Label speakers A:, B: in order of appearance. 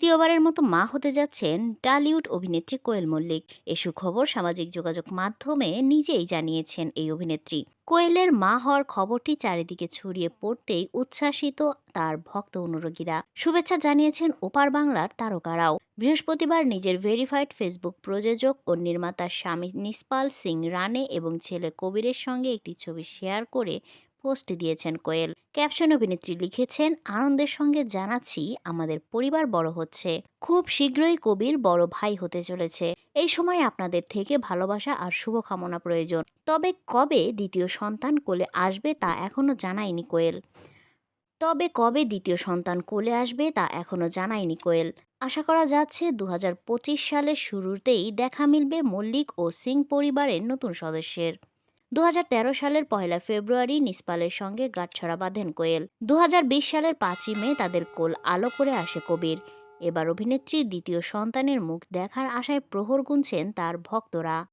A: দ্বিতীয়বারের মতো মা হতে যাচ্ছেন টালিউড অভিনেত্রী কোয়েল মল্লিক। এ সুখবর সামাজিক যোগাযোগ মাধ্যমে নিজেই জানিয়েছেন এই অভিনেত্রী। কোয়েলের মা হওয়ার খবরটি চারিদিকে ছড়িয়ে পড়তেই উচ্ছ্বাসিত তার ভক্ত অনুরাগীরা। শুভেচ্ছা জানিয়েছেন ওপার বাংলার তারকারাও। বৃহস্পতিবার নিজের ভেরিফাইড ফেসবুক প্রযোজক ও নির্মাতা স্বামী নিসপাল সিং রানে এবং ছেলে কবিরের সঙ্গে একটি ছবি শেয়ার করে পোস্ট দিয়েছেন কোয়েল। ক্যাপশন অভিনেত্রী লিখেছেন, আনন্দের সঙ্গে জানাচ্ছি, আমাদের পরিবার বড় হচ্ছে। খুব শীঘ্রই কবির বড় ভাই হতে চলেছে। এই সময় আপনাদের থেকে ভালোবাসা আর শুভকামনা প্রয়োজন। তবে কবে দ্বিতীয় সন্তান কোলে আসবে তা এখনও জানায়নি কোয়েল। তবে কবে দ্বিতীয় সন্তান কোলে আসবে তা এখনও জানায়নি কোয়েল। আশা করা যাচ্ছে দু সালের শুরুতেই দেখা মিলবে মল্লিক ও সিং পরিবারের নতুন সদস্যের। দুহাজার তেরো সালের পয়লা ফেব্রুয়ারি নিসপালের সঙ্গে গাঁটছড়া বাঁধেন কোয়েল। দুহাজার বিশ সালের পাঁচই মে তাদের কোল আলো করে আসে কবির। এবার অভিনেত্রীর দ্বিতীয় সন্তানের মুখ দেখার আশায় প্রহর গুনছেন তার ভক্তরা।